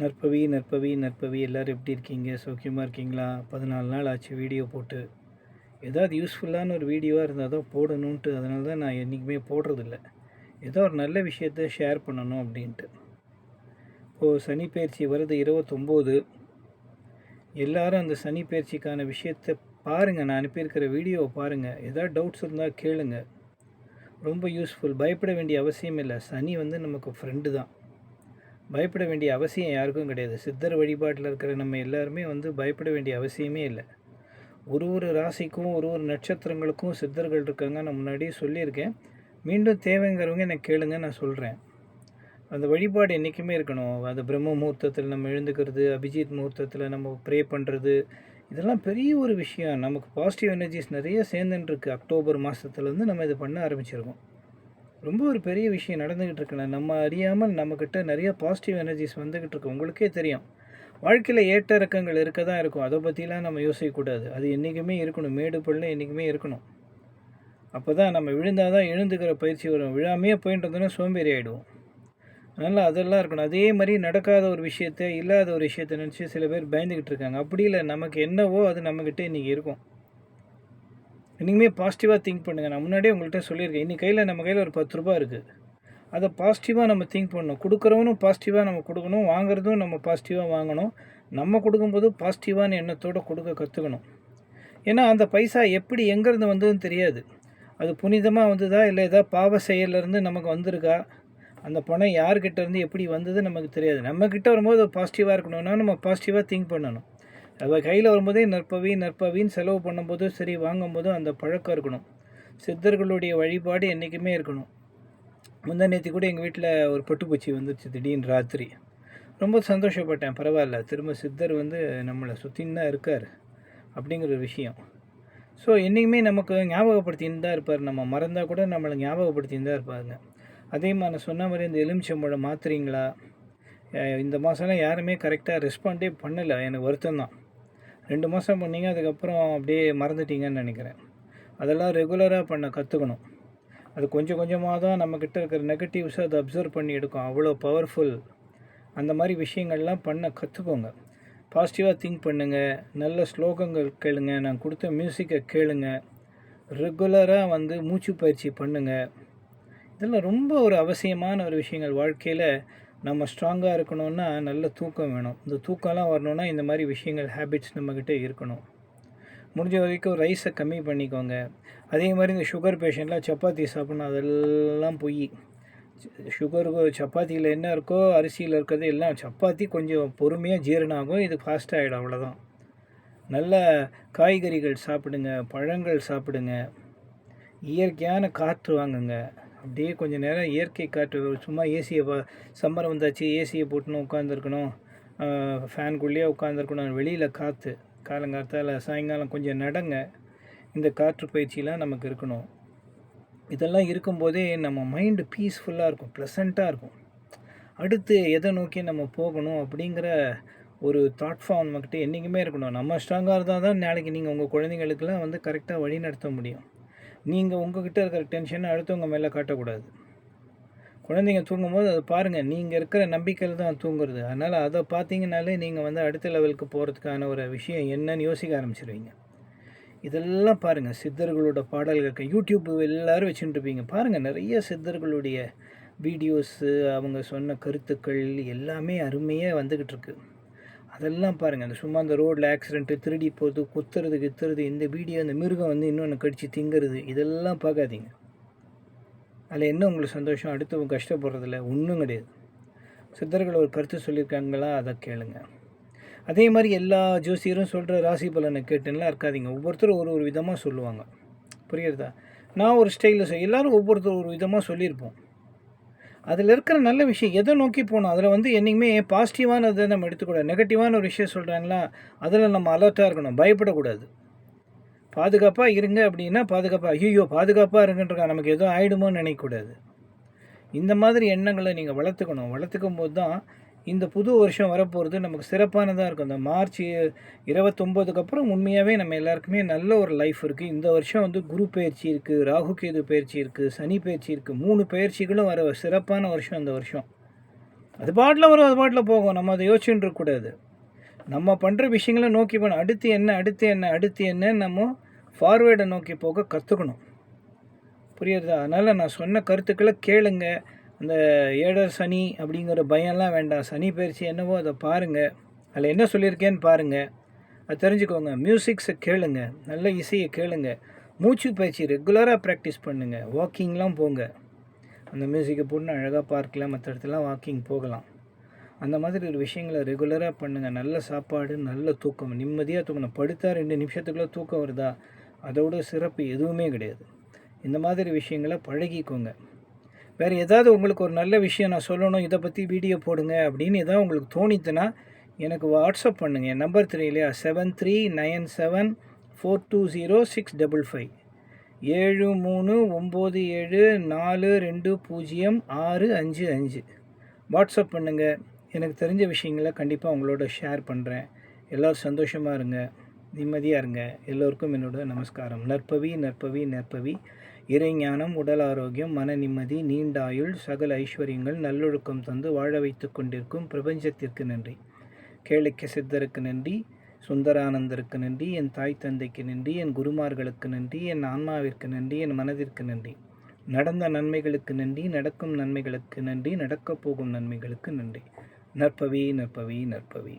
நற்பவி நற்பவி நற்பவி எல்லோரும் எப்படி இருக்கீங்க? சௌக்கியமாக இருக்கீங்களா? பதினாலு நாள் ஆச்சு வீடியோ போட்டு. ஏதாவது யூஸ்ஃபுல்லான ஒரு வீடியோவாக இருந்தால் தான் போடணுன்ட்டு அதனால தான் நான் என்றைக்குமே போடுறதில்ல. ஏதோ ஒரு நல்ல விஷயத்த ஷேர் பண்ணணும் அப்படின்ட்டு. இப்போது சனி பயிற்சி வருது இருபத்தொம்போது. எல்லாரும் அந்த சனி பயிற்சிக்கான விஷயத்தை பாருங்கள் நான் அனுப்பியிருக்கிற வீடியோவை பாருங்கள் ஏதாவது டவுட்ஸ் இருந்தால் கேளுங்க. ரொம்ப யூஸ்ஃபுல் பயப்பட வேண்டிய அவசியம் இல்லை. சனி வந்து நமக்கு ஃப்ரெண்டு தான். பயப்பட வேண்டிய அவசியம் யாருக்கும் கிடையாது. சித்தர் வழிபாட்டில் இருக்கிற நம்ம எல்லாருமே வந்து பயப்பட வேண்டிய அவசியமே இல்லை. ஒரு ஒரு ராசிக்கும் ஒரு ஒரு நட்சத்திரங்களுக்கும் சித்தர்கள் இருக்காங்க. நான் முன்னாடியே சொல்லியிருக்கேன். மீண்டும் தேவைங்கிறவங்க எனக்கு கேளுங்க நான் சொல்கிறேன் அந்த வழிபாடு என்றைக்குமே இருக்கணும். அது பிரம்ம முகூர்த்தத்தில் நம்ம எழுந்துக்கிறது அபிஜித் முகூர்த்தத்தில் நம்ம ப்ரே பண்ணுறது இதெல்லாம் பெரிய ஒரு விஷயம். நமக்கு பாசிட்டிவ் எனர்ஜிஸ் நிறைய சேர்ந்துட்டுருக்கு அக்டோபர் மாதத்துலேருந்து நம்ம இதை பண்ண ஆரம்பிச்சிருக்கோம். ரொம்ப ஒரு பெரிய விஷயம் நடந்துக்கிட்டு இருக்குண்ணா. நம்ம அறியாமல் நம்மக்கிட்ட நிறைய பாசிட்டிவ் எனர்ஜிஸ் வந்துக்கிட்டு இருக்கு. உங்களுக்கே தெரியும். வாழ்க்கையில் ஏற்ற இறக்கங்கள் இருக்க தான் இருக்கும். அதை பற்றிலாம் நம்ம யோசிக்கக்கூடாது. அது என்றைக்குமே இருக்கணும். மேடு பள்ளம் என்றைக்குமே இருக்கணும். அப்போ தான் நம்ம விழுந்தால் தான் எழுந்துக்கிற பயிற்சி வரும். விழாமையே போயிட்டு இருந்தோன்னா சோம்பேறி ஆகிடுவோம் அதனால் அதெல்லாம் இருக்கணும். அதே மாதிரி நடக்காத ஒரு விஷயத்த இல்லாத ஒரு விஷயத்தை நினச்சி சில பேர் பயந்துக்கிட்டு இருக்காங்க. அப்படி இல்லை. நமக்கு என்னவோ அது நம்மக்கிட்ட இன்றைக்கி இருக்கும். இனிமே பாசிட்டிவாக திங்க் பண்ணுங்கள் நான் முன்னாடியே உங்கள்கிட்ட சொல்லியிருக்கேன். இன்றைக்கி கையில் நம்ம கையில் ஒரு பத்து ரூபா இருக்குது அதை பாசிட்டிவாக நம்ம திங்க் பண்ணணும். கொடுக்குறவனும் பாசிட்டிவாக நம்ம கொடுக்கணும். வாங்குறதும் நம்ம பாசிட்டிவாக வாங்கணும். நம்ம கொடுக்கும்போது பாசிட்டிவான எண்ணத்தோடு கொடுக்க கற்றுக்கணும் ஏன்னா அந்த பைசா எப்படி எங்கேருந்து வந்ததுன்னு தெரியாது. அது புனிதமாக வந்ததா? இல்லை ஏதாவது பாவ செயலேருந்து நமக்கு வந்திருக்கா? அந்த பணம் யார்கிட்டேருந்து எப்படி வந்தது நமக்கு தெரியாது. நம்மக்கிட்ட வரும்போது பாசிட்டிவாக இருக்கணும்னா நம்ம பாசிட்டிவாக திங்க் பண்ணணும். அவள் கையில் வரும்போதே நற்பவி நற்பவின்னு செலவு பண்ணும்போதும் சரி வாங்கும்போதும் அந்த பழக்கம் இருக்கணும். சித்தர்களுடைய வழிபாடு என்றைக்குமே இருக்கணும். முந்தா நேற்று கூட எங்கள் வீட்டில் ஒரு பட்டுப்பூச்சி வந்துச்சு திடீர்னு ராத்திரி. ரொம்ப சந்தோஷப்பட்டேன். பரவாயில்ல. திரும்ப சித்தர் வந்து நம்மளை சுற்றின்னு தான் இருக்கார் அப்படிங்கிற ஒரு விஷயம். ஸோ என்றைக்குமே நமக்கு ஞாபகப்படுத்தின்னு தான் இருப்பார். நம்ம மறந்தால் கூட நம்மளை ஞாபகப்படுத்தின்னு தான் இருப்பாருங்க. அதே மாதிரி நான் சொன்ன மாதிரி இந்த எலுமிச்சம்பழம் மாற்றுறீங்களா இந்த மாதம்லாம் யாருமே கரெக்டாக ரெஸ்பாண்டே பண்ணலை. எனக்கு வருத்தம் தான். ரெண்டு மாதம் பண்ணீங்க அதுக்கப்புறம் அப்படியே மறந்துட்டீங்கன்னு நினைக்கிறேன். அதெல்லாம் ரெகுலராக பண்ண கற்றுக்கணும் அது கொஞ்சம் கொஞ்சமாக தான் நம்மக்கிட்ட இருக்கிற நெகட்டிவ்ஸை அதை அப்சர்வ் பண்ணி எடுக்கும். அவ்வளோ பவர்ஃபுல் அந்த மாதிரி விஷயங்கள்லாம் பண்ண கற்றுக்கோங்க பாசிட்டிவாக திங்க் பண்ணுங்கள் நல்ல ஸ்லோகங்கள் கேளுங்க. நான் கொடுத்த மியூசிக்கை கேளுங்க. ரெகுலராக வந்து மூச்சு பயிற்சி பண்ணுங்கள் இதெல்லாம் ரொம்ப ஒரு அவசியமான ஒரு விஷயங்கள் வாழ்க்கையில். நம்ம ஸ்ட்ராங்காக இருக்கணும்னா நல்ல தூக்கம் வேணும். இந்த தூக்கம்லாம் வரணும்னா இந்த மாதிரி விஷயங்கள் ஹேபிட்ஸ் நம்மக்கிட்ட இருக்கணும். முடிஞ்ச வரைக்கும் ரைஸை கம்மி பண்ணிக்கோங்க. அதே மாதிரி இந்த சுகர் பேஷண்ட்லாம் சப்பாத்தி சாப்பிட்ணும். அதெல்லாம் பொய். சுகருக்கு சப்பாத்தியில் என்ன இருக்கோ அரிசியில் இருக்கிறது எல்லாம் சப்பாத்தி கொஞ்சம் பொறுமையாக ஜீரணம் ஆகும். இது ஃபாஸ்ட் ஆகிடும் அவ்வளோதான் நல்ல காய்கறிகள் சாப்பிடுங்க பழங்கள் சாப்பிடுங்க. இயற்கையான காற்று வாங்குங்க. அப்படியே கொஞ்சம் நேரம் இயற்கை காற்று சும்மா ஏசியை சம்மர் வந்தாச்சு ஏசியை போட்டுன்னு உட்காந்துருக்கணும் ஃபேனுக்குள்ளேயே உட்காந்துருக்கணும் வெளியில் காற்று காலங்காலத்தால் சாயங்காலம் கொஞ்சம் நடங்க. இந்த காற்று பயிற்சியெலாம் நமக்கு இருக்கணும். இதெல்லாம் இருக்கும்போதே நம்ம மைண்டு பீஸ்ஃபுல்லாக இருக்கும் ப்ளசண்ட்டாக இருக்கும். அடுத்து எதை நோக்கி நம்ம போகணும் அப்படிங்கிற ஒரு தாட் ஃபார்ம் நம்மக்கிட்ட என்றைக்குமே இருக்கணும். நம்ம ஸ்ட்ராங்காக இருந்தால் தான் நாளைக்கு நீங்கள் உங்கள் குழந்தைங்களுக்கெல்லாம் வந்து கரெக்டாக வழி நடத்த முடியும். நீங்கள் உங்ககிட்ட இருக்கிற டென்ஷனை அடுத்தவங்க மேலே காட்டக்கூடாது. குழந்தைங்க தூங்கும்போது அதை பாருங்கள் நீங்கள் இருக்கிற நம்பிக்கையில் தான் தூங்குறது. அதனால் அதை பார்த்தீங்கனாலே நீங்கள் வந்து அடுத்த லெவலுக்கு போகிறதுக்கான ஒரு விஷயம் என்னன்னு யோசிக்க ஆரம்பிச்சிருவீங்க. இதெல்லாம் பாருங்கள் சித்தர்களோட பாடல்கள் யூடியூப் எல்லோரும் வச்சுட்டு இருப்பீங்க. பாருங்கள் நிறைய சித்தர்களுடைய வீடியோஸு அவங்க சொன்ன கருத்துக்கள் எல்லாமே அருமையாக வந்துக்கிட்டு இருக்குது அதெல்லாம் பாருங்கள் அந்த சும்மா அந்த ரோட்டில் ஆக்சிடென்ட்டு திருடி போகிறது குத்துறது கித்துறது இந்த வீடியோ அந்த மிருகம் வந்து இன்னொன்று கடிச்சு திங்கிறது இதெல்லாம் பார்க்காதீங்க. அதில் என்ன உங்களுக்கு சந்தோஷம்? அடுத்தவங்க கஷ்டப்படுறதில்ல. ஒன்றும் கிடையாது. சித்தர்கள் ஒரு கருத்து சொல்லியிருக்காங்களா? அதை கேளுங்க. அதே மாதிரி எல்லா ஜோசியரும் சொல்கிற ராசி பலனை கேட்டுலாம் இருக்காதிங்க. ஒவ்வொருத்தரும் ஒரு ஒரு விதமாக சொல்லுவாங்க. புரியுறதா? நான் ஒரு ஸ்டைலில் சொல் எல்லோரும் ஒவ்வொருத்தர் ஒரு விதமாக சொல்லியிருப்போம். அதில் இருக்கிற நல்ல விஷயம் எதை நோக்கி போகணும்? அதில் வந்து என்றைக்குமே பாசிட்டிவானதை நம்ம எடுத்துக்கூடாது. நெகட்டிவான ஒரு விஷயம் சொல்கிறாங்களா அதில் நம்ம அலர்ட்டாக இருக்கணும். பயப்படக்கூடாது. பாதுகாப்பாக இருங்க அப்படின்னா பாதுகாப்பாக ஐயோ பாதுகாப்பாக இருங்கன்றக்கா நமக்கு எதுவும் ஆகிடுமோன்னு நினைக்கக்கூடாது. இந்த மாதிரி எண்ணங்களை நீங்கள் வளர்த்துக்கணும். வளர்த்துக்கும் போது தான் இந்த புது வருஷம் வரப்போகிறது நமக்கு சிறப்பானதாக இருக்கும். இந்த மார்ச் இருபத்தொம்போதுக்கு அப்புறம் உண்மையாகவே நம்ம எல்லாருக்குமே நல்ல ஒரு லைஃப் இருக்குது இந்த வருஷம் வந்து குரு பயிற்சி இருக்குது ராகு கேது பயிற்சி இருக்குது சனி பயிற்சி இருக்குது மூணு பயிற்சிகளும் வர சிறப்பான வருஷம் இந்த வருஷம். அது பாட்டில் வரும் அது பாட்டில் போகும். நம்ம அதை யோசிச்சுட்டு இருக்கக்கூடாது நம்ம பண்ணுற விஷயங்களை நோக்கி போகணும். அடுத்து என்ன அடுத்து என்ன அடுத்து என்ன நம்ம ஃபார்வேர்டை நோக்கி போக கற்றுக்கணும் புரியுது? அதனால் நான் சொன்ன கருத்துக்களை கேளுங்கள் அந்த ஏடர் சனி அப்படிங்கிற பயம்லாம் வேண்டாம். சனி பயிற்சி என்னவோ அதை பாருங்கள் அதில் என்ன சொல்லியிருக்கேன்னு பாருங்கள் அது தெரிஞ்சுக்கோங்க. மியூசிக்ஸை கேளுங்க. நல்ல இசையை கேளுங்க. மூச்சு பயிற்சி ரெகுலராக ப்ராக்டிஸ் பண்ணுங்கள் வாக்கிங்லாம் போங்க. அந்த மியூசிக்கை போட்டு அழகாக பார்க்கலாம் மற்ற இடத்துலாம் வாக்கிங் போகலாம். அந்த மாதிரி ஒரு விஷயங்களை ரெகுலராக பண்ணுங்கள் நல்ல சாப்பாடு நல்ல தூக்கம். நிம்மதியாக தூங்கணும். படுத்தா ரெண்டு நிமிஷத்துக்குள்ளே தூக்கம் வருதா? அதோட சிறப்பு எதுவுமே கிடையாது. இந்த மாதிரி விஷயங்களை பழகிக்கோங்க. வேறு ஏதாவது உங்களுக்கு ஒரு நல்ல விஷயம் நான் சொல்லணும் இதை பற்றி வீடியோ போடுங்க அப்படின்னு ஏதாவது உங்களுக்கு தோணித்துன்னா எனக்கு வாட்ஸ்அப் பண்ணுங்கள் என் நம்பர் தெரியலையா seven three nine seven four two zero six double five ஏழு மூணு ஒம்பது ஏழு நாலு ரெண்டு பூஜ்ஜியம் ஆறு அஞ்சு அஞ்சு. வாட்ஸ்அப் பண்ணுங்கள் எனக்கு தெரிஞ்ச விஷயங்களை கண்டிப்பாக உங்களோட ஷேர் பண்ணுறேன் எல்லோரும் சந்தோஷமாக இருங்க. நிம்மதியாக இருங்க. எல்லோருக்கும் என்னோட நமஸ்காரம். நற்பவி நற்பவி நற்பவி. இறைஞானம் உடல் ஆரோக்கியம் மன நிம்மதி நீண்டாயுள் சகல ஐஸ்வர்யங்கள் நல்லொழுக்கம் தந்து வாழ வைத்து கொண்டிருக்கும் பிரபஞ்சத்திற்கு நன்றி. கேளிக்க சித்தருக்கு நன்றி சுந்தரானந்தருக்கு நன்றி என் தாய் தந்தைக்கு நன்றி என் குருமார்களுக்கு நன்றி என் ஆன்மாவிற்கு நன்றி என் மனதிற்கு நன்றி. நடந்த நன்மைகளுக்கு நன்றி நடக்கும் நன்மைகளுக்கு நன்றி நடக்கப் போகும் நன்மைகளுக்கு நன்றி. நற்பவி நற்பவி நற்பவி.